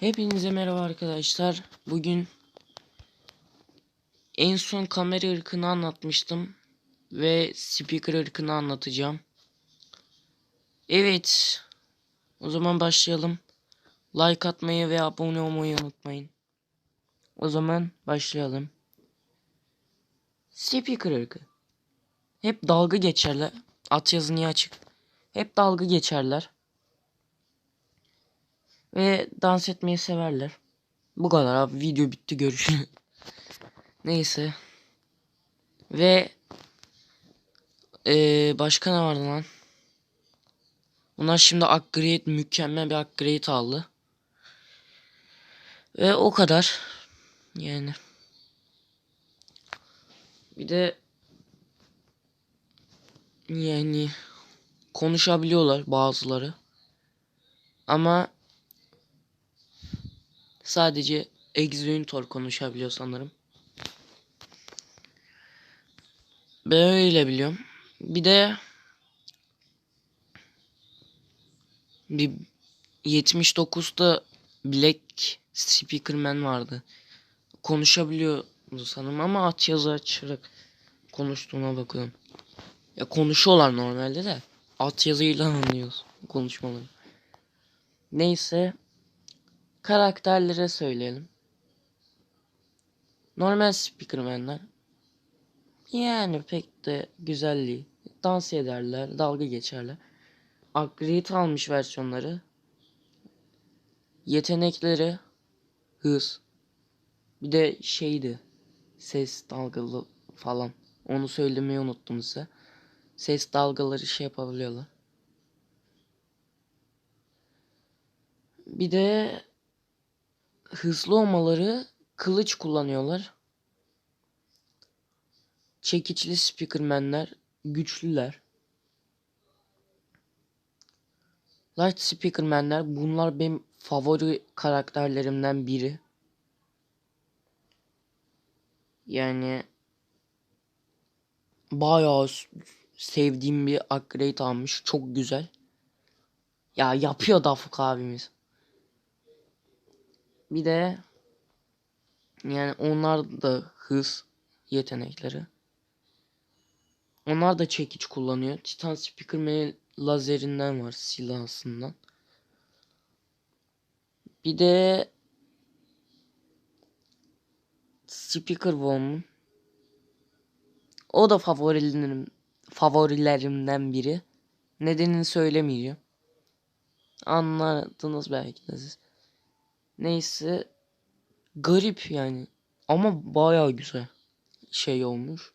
Hepinize merhaba arkadaşlar. Bugün en son kamera ırkını anlatmıştım ve speaker ırkını anlatacağım. Evet. O zaman başlayalım. Like atmayı ve abone olmayı unutmayın. O zaman başlayalım. Speaker ırkı. Hep dalga geçerler. At yazı niye açık? Hep dalga geçerler. Ve dans etmeyi severler. Bu kadar abi. Video bitti. Görüşürüz. Neyse. Ve ee, başka ne vardı lan? Bunlar şimdi upgrade mükemmel bir upgrade aldı. Ve o kadar. Yani. Bir de yani konuşabiliyorlar bazıları. Ama sadece Exunitor konuşabiliyor sanırım. Ben öyle biliyorum. Bir de bir 79'da Black Speakerman vardı. Konuşabiliyordu sanırım ama at yazı açarak konuştuğuna bakıyorum. Ya konuşuyorlar normalde de at yazıyla anlıyoruz konuşmaları. Neyse karakterlere söyleyelim. Normal speakermenler yani pek de güzelliği. Dans ederler, dalga geçerler. Upgrade almış versiyonları. Yetenekleri hız. Bir de şeydi. Ses dalgalı falan. Onu söylemeyi unuttum size. Ses dalgaları şey yapabiliyorlar. Bir de hızlı olmaları kılıç kullanıyorlar. Çekiçli speakermenler güçlüler. Light speakermenler bunlar benim favori karakterlerimden biri. Yani bayağı sevdiğim bir upgrade almış. Çok güzel. Ya yapıyor Dafuk abimiz. Bir de yani onlar da hız yetenekleri. Onlar da çekiç kullanıyor. Titan Speakerman lazerinden var silahsından. Bir de Speaker Bomb'un o da favorilerim favorilerimden biri. Nedenini söylemeyeceğim. Anladınız belki de siz. Neyse garip yani ama bayağı güzel şey olmuş.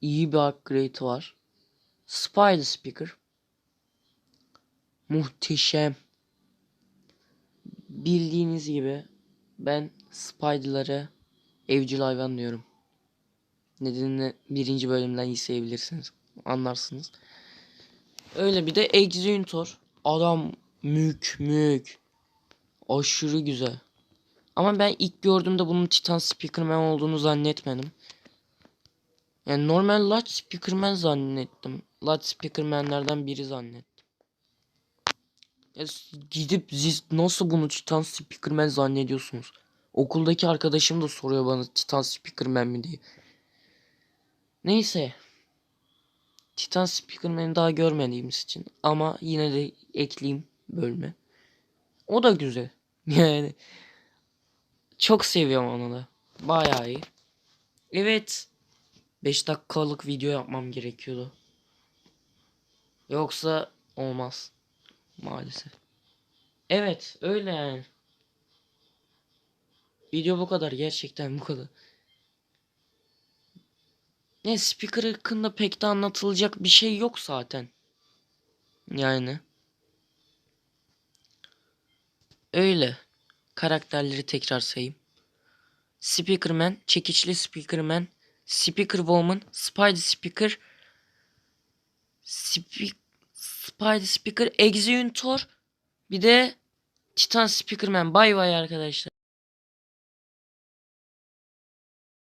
İyi bir upgrade var. Spider Speaker. Muhteşem. Bildiğiniz gibi ben Spider'lara evcil hayvan diyorum. Nedenini birinci bölümden izleyebilirsiniz. Anlarsınız. Öyle bir de Exunitor. Adam mük mük. Aşırı güzel. Ama ben ilk gördüğümde bunun Titan Speakerman olduğunu zannetmedim. Yani normal Large Speakerman zannettim. Large Speakerman'lerden biri zannettim. Ya gidip siz nasıl bunu Titan Speakerman zannediyorsunuz? Okuldaki arkadaşım da soruyor bana Titan Speakerman mi diye. Neyse. Titan Speakerman'i daha görmediğimiz için ama yine de ekleyeyim bölüme. O da güzel. Yani çok seviyorum onu da. Bayağı iyi. Evet. 5 dakikalık video yapmam gerekiyordu. Yoksa olmaz. Maalesef. Evet öyle yani. Video bu kadar gerçekten bu kadar. Ne speaker hakkında pek de anlatılacak bir şey yok zaten. Yani. Öyle. Karakterleri tekrar sayayım. Speakerman, çekiçli Speakerman, Speaker Woman, Spider Speaker, Spe Spider Speaker, Executor, bir de Titan Speakerman. Bay bay arkadaşlar.